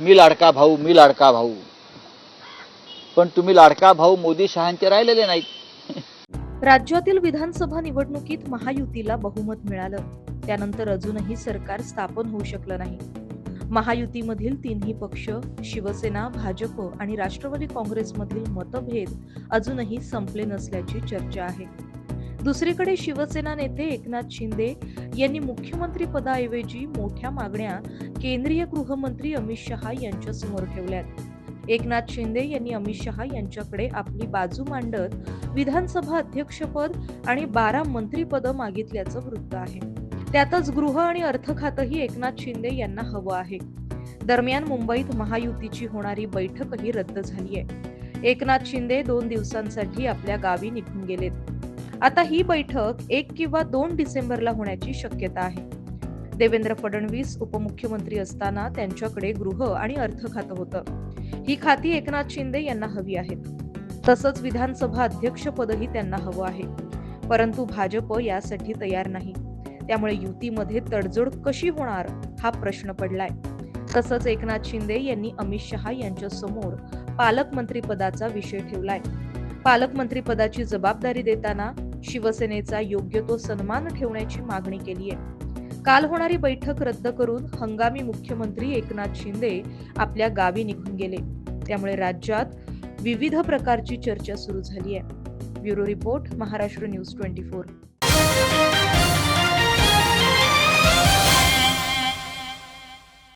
मी लाडका भाऊ मी लाडका भाऊ. पण तुम्ही लाडका भाऊ मोदी शहांचे राहिलेले नाहीत. राज्यातील विधानसभा निवडणुकीत महायुतीला बहुमत मिळालं. त्यानंतर अजूनही सरकार स्थापन होऊ शकलं नाही. महायुतीमधील तिन्ही पक्ष शिवसेना भाजप आणि राष्ट्रवादी काँग्रेसमधील मतभेद अजूनही संपले नसल्याची चर्चा आहे. दुसरीकडे शिवसेना नेते एकनाथ शिंदे यांनी मुख्यमंत्री पदाऐवजी मोठ्या मागण्या केंद्रीय गृहमंत्री अमित शहा यांच्या समोर ठेवल्यात. एकनाथ शिंदे यांनी अमित शहा यांच्याकडे आपली बाजू मांडत विधानसभा अध्यक्षपद आणि बारा मंत्रीपदं मागितल्याचं वृत्त आहे. त्यातच गृह आणि अर्थ खातंही एकनाथ शिंदे यांना हवं आहे. दरम्यान मुंबईत महायुतीची होणारी बैठकही रद्द झाली आहे एकनाथ शिंदे दोन दिवसांसाठी आपल्या गावी निघून गेलेत. आता ही बैठक एक किंवा दोन डिसेंबरला होण्याची शक्यता आहे. देवेंद्र फडणवीस उपमुख्यमंत्री असताना त्यांच्याकडे गृह आणि अर्थ खातं होतं. ही खाती एकनाथ शिंदे यांना हवी आहेत. तसंच विधानसभा अध्यक्षपदही त्यांना हवं आहे. परंतु भाजप यासाठी तयार नाही. त्यामुळे युतीमध्ये तडजोड कशी होणार हा प्रश्न पडलाय. तसंच एकनाथ शिंदे यांनी अमित शहा यांच्या समोर पालकमंत्रीपदाचा विषय ठेवलाय. पालकमंत्रीपदाची जबाबदारी देताना शिवसेनेचा योग्य तो सन्मान ठेवण्याची मागणी केली आहे. काल होणारी बैठक रद्द करून हंगामी मुख्यमंत्री एकनाथ शिंदे आपल्या गावी निघून गेले. त्यामुळे राज्यात विविध प्रकारची चर्चा सुरू झाली आहे. Bureau report Maharashtra news twenty four.